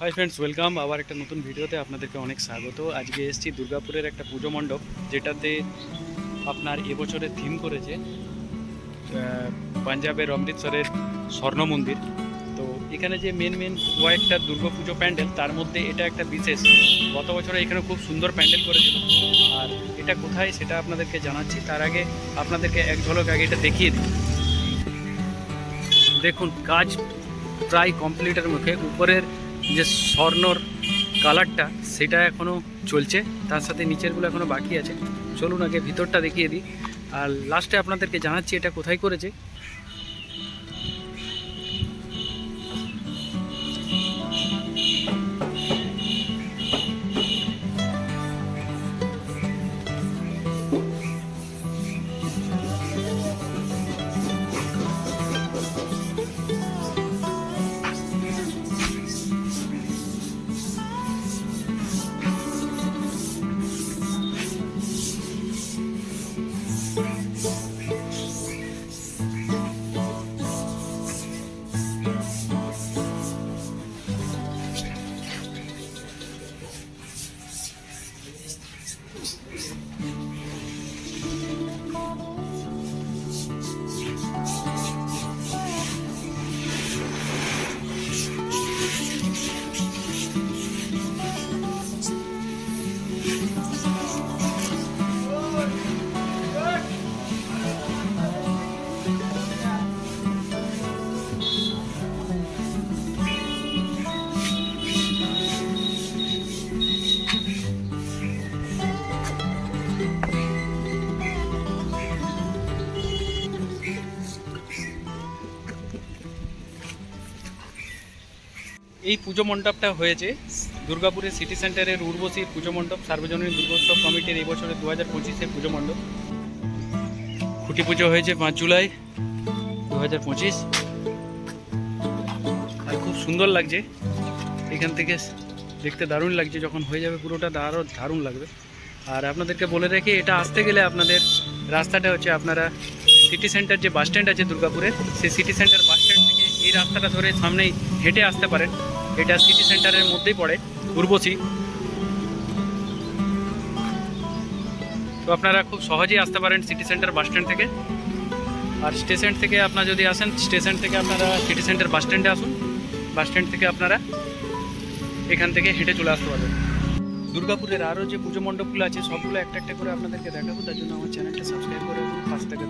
Hi friends welcome আবার একটা নতুন ভিডিওতে আপনাদেরকে অনেক স্বাগত। আজকে এসেছি দুর্গাপুরের একটা পুজো মণ্ডপ, যেটাতে আপনার এবছরের থিম করেছে পাঞ্জাবের অমৃতসরের স্বর্ণ মন্দির। তো এখানে যে মেন মেন কয়েকটা দুর্গা পুজো প্যান্ডেল, তার মধ্যে এটা একটা বিশেষ। গত বছরে এখানে খুব সুন্দর প্যান্ডেল করেছিল। আর এটা কোথায় সেটা আপনাদেরকে জানাচ্ছি। তার আগে আপনাদেরকে এক ঝলক আগে এটা দেখিয়ে দিই। দেখুন, কাজ প্রায় কমপ্লিটের মুখে। উপরের যে স্বর্ণর কালারটা, সেটা এখনও চলছে। তার সাথে নিচেরগুলো এখনও বাকি আছে। চলুন আগে ভিতরটা দেখিয়ে দিই। আর লাস্টে আপনাদেরকে জানাচ্ছি এটা কোথায় করেছে। এই পুজো মণ্ডপটা হয়েছে। দুর্গাপুরের সিটি সেন্টারের উর্বশীর পুজো মণ্ডপ, সার্বজনীন দুর্গোৎসব কমিটির এই বছরের দু হাজার পঁচিশের পুজো মণ্ডপ। খুঁটি পুজো হয়েছে পাঁচ জুলাই দু হাজার পঁচিশ। আর খুব সুন্দর লাগছে। এখান থেকে দেখতে দারুণ লাগছে, যখন হয়ে যাবে পুরোটা আরও দারুণ লাগবে। আর আপনাদেরকে বলে রেখে, এটা আসতে গেলে আপনাদের রাস্তাটা হচ্ছে আপনারা সিটি সেন্টার যে বাস স্ট্যান্ড আছে দুর্গাপুরের, সেই সিটি সেন্টার বাস স্ট্যান্ড এই রাস্তাটা ধরে সামনেই হেঁটে আসতে পারেন। এটা সিটি সেন্টারের মধ্যেই পড়ে, উর্বশী। তো আপনারা খুব সহজেই আসতে পারেন সিটি সেন্টার বাস স্ট্যান্ড থেকে। আর স্টেশন থেকে আপনারা যদি আসেন স্টেশন থেকে আপনারা সিটি সেন্টার বাস স্ট্যান্ডে আসুন। বাস স্ট্যান্ড থেকে আপনারা এখান থেকে হেঁটে চলে আসতে পারবেন। দুর্গাপুরের আরও যে পুজো মণ্ডপগুলো আছে, সবগুলো একটা একটা করে আপনাদেরকে দেখাবো। তার জন্য আমার চ্যানেলটা সাবস্ক্রাইব করে রাখুন পাঁচ টাকা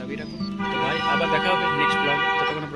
দাবিয়ে রাখুন। তো ভাই, আবার দেখা হবে নেক্সট ব্লগে